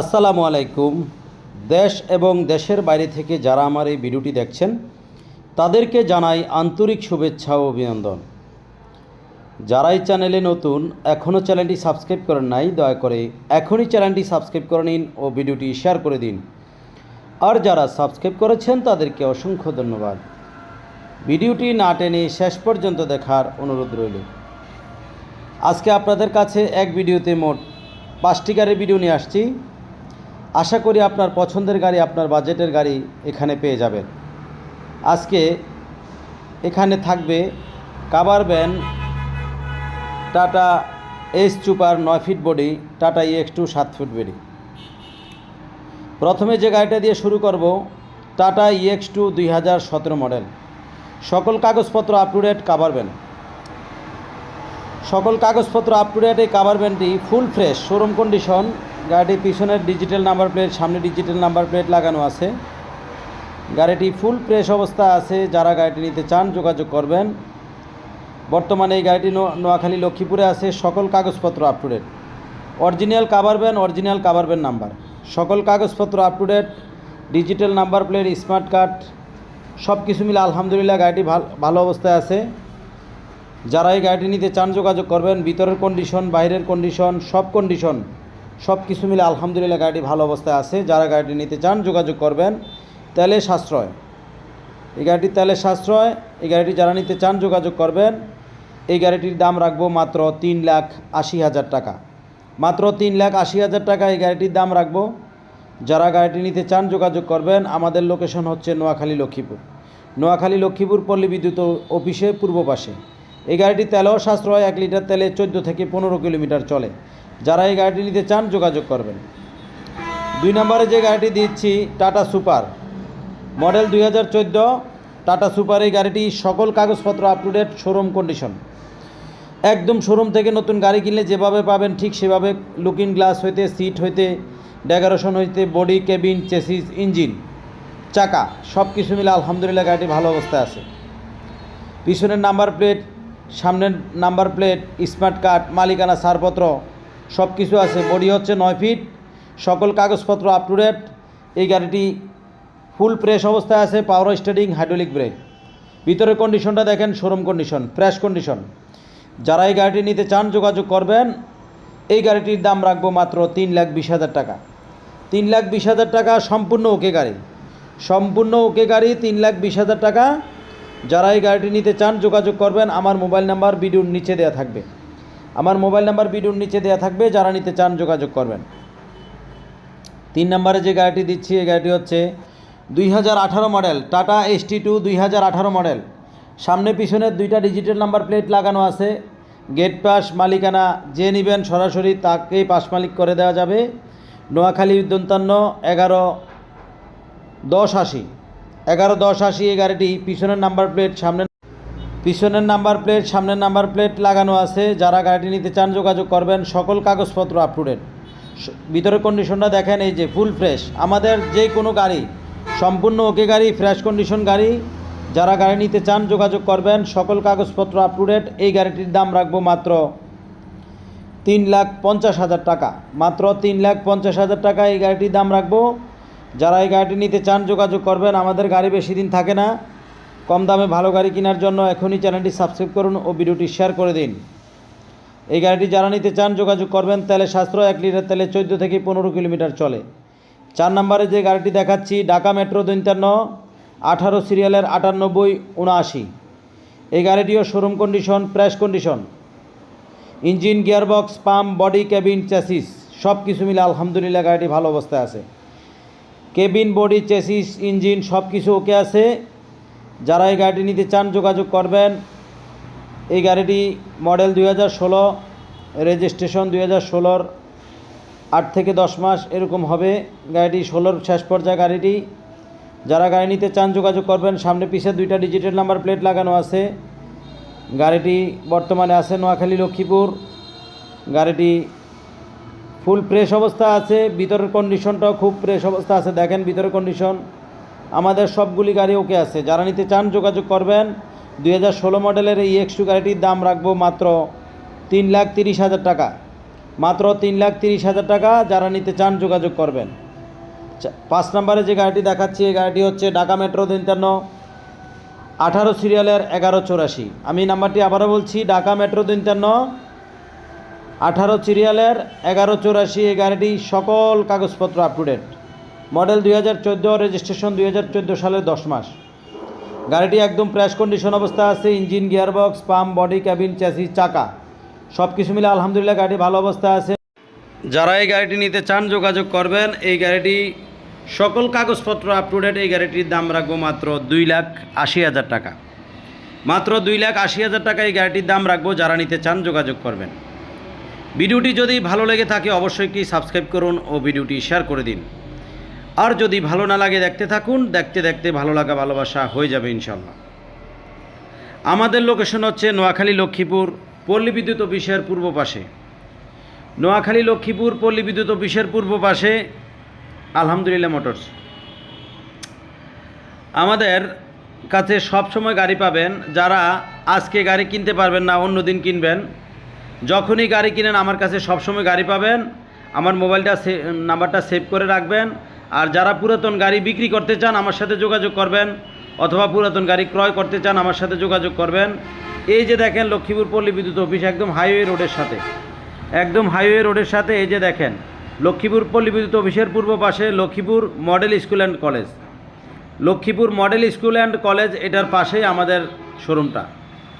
আসসালামু আলাইকুম। দেশ এবং দেশের বাইরে থেকে যারা আমার এই ভিডিওটি দেখছেন, তাদেরকে জানাই আন্তরিক শুভেচ্ছা ও অভিনন্দন। যারা এই চ্যানেলে নতুন, এখনও চ্যানেলটি সাবস্ক্রাইব করেন নাই, দয়া করে এখনই চ্যানেলটি সাবস্ক্রাইব করে নিন ও ভিডিওটি শেয়ার করে দিন। আর যারা সাবস্ক্রাইব করেছেন, তাদেরকে অসংখ্য ধন্যবাদ। ভিডিওটি না টেনে শেষ পর্যন্ত দেখার অনুরোধ রইল। আজকে আপনাদের কাছে এক ভিডিওতে মোট পাঁচটি গাড়ির ভিডিও নিয়ে আসছি। আশা করি আপনার পছন্দের গাড়ি, আপনার বাজেটের গাড়ি এখানে পেয়ে যাবেন। আজকে এখানে থাকবে cover van, Tata S super নয় feet body, Tata EX two সাত ফিট বডি। প্রথমে যে গাড়িটা দিয়ে শুরু করব, টাটা ইএক্স টু দুই হাজার সতেরো মডেল। সকল কাগজপত্র up to date cover van. সকল কাগজপত্র আপ টু ডেট এই কাভার ভ্যানটি ফুল ফ্রেশ শোরুম কন্ডিশন গাড়িটির পিছনের ডিজিটাল নাম্বার প্লেট সামনে ডিজিটাল নাম্বার প্লেট লাগানো আছে। গাড়িটি ফুল ফ্রেশ অবস্থা আছে, যারা গাড়িটি নিতে চান যোগাযোগ করবেন। বর্তমানে এই গাড়িটি নোয়াখালী, লক্ষ্মীপুরে আছে, সকল কাগজপত্র up to date original cover van original cover van number সকল কাগজপত্র up to date digital number plate smart card সব কিছু মিলে আলহামদুলিল্লাহ গাড়িটি ভালো অবস্থায় আছে। যারা এই গাড়িটি নিতে চান যোগাযোগ করবেন, ভিতরের কন্ডিশন বাইরের কন্ডিশন সব কন্ডিশন সব কিছু মিলে আলহামদুলিল্লাহ গাড়িটি ভালো অবস্থায় আছে। যারা গাড়িটি নিতে চান, যোগাযোগ করবেন। তেলে সাশ্রয়। এই গাড়িটির তেলের সাশ্রয়। এই গাড়িটি যারা নিতে চান, যোগাযোগ করবেন। এই গাড়িটির দাম রাখব মাত্র তিন লাখ আশি হাজার টাকা। মাত্র তিন লাখ আশি হাজার টাকা এই গাড়িটির দাম রাখব। যারা গাড়িটি নিতে চান, যোগাযোগ করবেন। আমাদের লোকেশন হচ্ছে নোয়াখালী লক্ষ্মীপুর। নোয়াখালী লক্ষ্মীপুর পল্লী বিদ্যুৎ অফিসের পূর্ব পাশে। এই গাড়িটি তেলও সাশ্রয়, এক লিটার তেলে চোদ্দ থেকে পনেরো কিলোমিটার চলে। যারা এই গাড়িটি নিতে চান, যোগাযোগ করবেন। দুই নম্বরে যে গাড়িটি দিচ্ছি, টাটা সুপার। মডেল দুই হাজার চোদ্দ, টাটা সুপার। এই গাড়িটি সকল কাগজপত্র up to date showroom condition একদম শোরুম থেকে নতুন গাড়ি কিনলে যেভাবে পাবেন, ঠিক সেভাবে লুকিং গ্লাস হইতে সিট হইতে ডেকোরেশন হইতে বডি কেবিন চেসিস ইঞ্জিন চাকা সব কিছু মিলে আলহামদুলিল্লাহ গাড়িটি ভালো অবস্থায় আছে। পিছনের নাম্বার প্লেট সামনের নাম্বার প্লেট স্মার্ট কার্ড মালিকানা ছাড়পত্র সব কিছু আছে। বডি হচ্ছে নয় ফিট, সকল কাগজপত্র আপ টু ডেট এই গাড়িটি ফুল ফ্রেশ অবস্থায় আছে পাওয়ার স্টার্টিং হাইড্রোলিক ব্রেক ভিতরের কন্ডিশনটা দেখেন শোরুম কন্ডিশন ফ্রেশ কন্ডিশন যারা এই গাড়িটি নিতে চান, যোগাযোগ করবেন। এই গাড়িটির দাম রাখব মাত্র তিন লাখ বিশ হাজার টাকা। তিন লাখ বিশ হাজার টাকা সম্পূর্ণ ওকে গাড়ি। সম্পূর্ণ ওকে গাড়ি, তিন লাখ বিশ হাজার টাকা। যারা এই গাড়িটি নিতে চান, যোগাযোগ করবেন। আমার মোবাইল নাম্বার ভিডিওর নিচে দেওয়া থাকবে। আমার মোবাইল নাম্বার ভিডিওর নিচে দেওয়া থাকবে, যারা নিতে চান যোগাযোগ করবেন। তিন নম্বরে যে গাড়িটি দিচ্ছি, এই গাড়িটি হচ্ছে দুই হাজার আঠারো model, Tata S T two দুই হাজার আঠারো মডেল। সামনে পিছনে দুইটা ডিজিটাল নাম্বার প্লেট লাগানো আছে। গেট পাস মালিকানা, যে নেবেন সরাসরি তাকেই পাস মালিক করে দেওয়া যাবে। নোয়াখালী দন্তান্ন এগারো দশ আশি। এগারো দশ আশি এই গাড়িটি, পিছনের নাম্বার প্লেট সামনে পিছনের নাম্বার প্লেট, সামনের নাম্বার প্লেট লাগানো আছে। যারা গাড়িটি নিতে চান, যোগাযোগ করবেন। সকল কাগজপত্র আপ টু ডেট ভিতরের কন্ডিশনটা দেখেন, এই যে ফুল ফ্রেশ আমাদের যে কোনো গাড়ি, সম্পূর্ণ ওকে গাড়ি ফ্রেশ কন্ডিশন গাড়ি, যারা গাড়ি নিতে চান, যোগাযোগ করবেন। সকল কাগজপত্র আপ টু ডেট এই গাড়িটির দাম রাখব মাত্র তিন লাখ পঞ্চাশ হাজার টাকা। মাত্র তিন লাখ পঞ্চাশ হাজার টাকা এই গাড়িটির দাম রাখব। যারা এই গাড়িটি নিতে চান, যোগাযোগ করবেন। আমাদের গাড়ি বেশি দিন থাকে না। কম দামে ভালো গাড়ি কেনার জন্য এখনই চ্যানেলটি সাবস্ক্রাইব করুন ও ভিডিওটি শেয়ার করে দিন। এই গাড়িটি যারা নিতে চান যোগাযোগ করবেন, তেলে সাশ্রয় এক লিটার তেলে চোদ্দ থেকে পনেরো কিলোমিটার চলে। চার নম্বরে যে গাড়িটি দেখাচ্ছি, ঢাকা মেট্রো দৈন্তান্ন আঠারো সিরিয়ালের আটানব্বই, উনআশি। এই গাড়িটিও showroom condition fresh condition engine, gearbox, pump, body cabin chassis সব কিছু মিলে আলহামদুলিল্লাহ গাড়িটি ভালো অবস্থায় আছে। কেবিন বডি চেসিস ইঞ্জিন সব কিছু ওকে আছে। যারা এই গাড়িটি নিতে চান, যোগাযোগ করবেন। এই গাড়িটি মডেল দুই হাজার ষোলো, রেজিস্ট্রেশন দুই হাজার ষোলোর আট থেকে দশ মাস এরকম হবে। গাড়িটি ষোলোর শেষ পর্যায়ে গাড়িটি। যারা গাড়ি নিতে চান, যোগাযোগ করবেন। সামনে পিছে দুইটা ডিজিটাল নাম্বার প্লেট লাগানো আছে। গাড়িটি বর্তমানে আছে নোয়াখালী লক্ষ্মীপুর। গাড়িটি ফুল ফ্রেশ অবস্থা আছে। ভিতরের কন্ডিশনটাও খুব ফ্রেশ অবস্থা আছে। দেখেন ভিতরের কন্ডিশন আমাদের সবগুলি গাড়ি ওকে আছে। যারা নিতে চান যোগাযোগ করবেন। দুই হাজার ষোলো মডেলের এই এক্সটু গাড়িটির দাম রাখব মাত্র তিন লাখ তিরিশ হাজার টাকা। মাত্র তিন লাখ তিরিশ হাজার টাকা যারা নিতে চান যোগাযোগ করবেন। পাঁচ নম্বরে যে গাড়িটি দেখাচ্ছি, এই গাড়িটি হচ্ছে ঢাকা মেট্রো তিনটান্ন আঠারো সিরিয়ালের এগারো চৌরাশি। আমি নাম্বারটি আবারও বলছি, ঢাকা মেট্রো তিনটান্ন আঠারো সিরিয়ালের এগারো চৌরাশি। এই গাড়িটি সকল কাগজপত্র আপ টু ডেট মডেল দুই হাজার চোদ্দ রেজিস্ট্রেশন দুই হাজার চোদ্দ সালের দশ মাস। গাড়িটি একদম প্রেস কন্ডিশন অবস্থা আছে engine gearbox pump body cabin chassis চাকা। সব কিছু মিলে আলহামদুলিল্লাহ গাড়ি ভালো অবস্থা আছে। যারা এই গাড়িটি নিতে চান, যোগাযোগ করবেন। এই গাড়িটি সকল কাগজপত্র আপ টু ডেট এই গাড়িটির দাম রাখব মাত্র দুই লাখ আশি হাজার টাকা। মাত্র দুই লাখ আশি হাজার টাকা এই গাড়িটির দাম রাখব, যারা নিতে চান, যোগাযোগ করবেন। ভিডিওটি যদি ভালো লেগে থাকে, অবশ্যই কি সাবস্ক্রাইব করুন ও ভিডিওটি শেয়ার করে দিন। আর যদি ভালো না লাগে দেখতে থাকুন, দেখতে দেখতে ভালো লাগা ভালোবাসা হয়ে যাবে ইনশাল্লাহ আমাদের লোকেশন হচ্ছে নোয়াখালী লক্ষ্মীপুর, পল্লী বিদ্যুৎ অফিসের পূর্ব পাশে। নোয়াখালী লক্ষ্মীপুর, পল্লী বিদ্যুৎ অফিসের পূর্ব পাশে আলহামদুলিল্লাহ মোটরস। আমাদের কাছে সব সময় গাড়ি পাবেন, যারা আজকে গাড়ি কিনতে পারবেন না অন্য দিন কিনবেন। যখনই গাড়ি কিনেন, আমার কাছে সব সময় গাড়ি পাবেন। আমার মোবাইলটা সে নাম্বারটা সেভ করে রাখবেন। আর যারা পুরাতন গাড়ি বিক্রি করতে চান, আমার সাথে যোগাযোগ করবেন, অথবা পুরাতন গাড়ি ক্রয় করতে চান, আমার সাথে যোগাযোগ করবেন। এই যে দেখেন লক্ষ্মীপুর পল্লী বিদ্যুৎ অফিস একদম হাইওয়ে রোডের সাথে। একদম হাইওয়ে রোডের সাথে এই যে দেখেন, লক্ষ্মীপুর পল্লী বিদ্যুৎ অফিসের পূর্ব পাশে Lakshmipur model school and college. Lakshmipur model school and college, এটার পাশেই আমাদের শোরুমটা।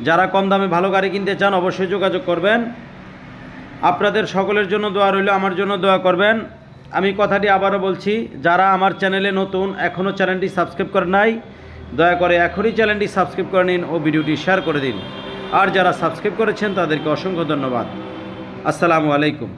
যারা কম দামে ভালো গাড়ি কিনতে চান, অবশ্যই যোগাযোগ করবেন। আপনাদের সকলের জন্য দোয়া রইল, আমার জন্য দোয়া করবেন। আমি কথাটি আবারও বলছি, যারা আমার চ্যানেলে নতুন এখনও চ্যানেলটি সাবস্ক্রাইব করে নাই, দয়া করে এখনই চ্যানেলটি সাবস্ক্রাইব করে নিন ও ভিডিওটি শেয়ার করে দিন। আর যারা সাবস্ক্রাইব করেছেন, তাদেরকে অসংখ্য ধন্যবাদ। আসসালামু আলাইকুম।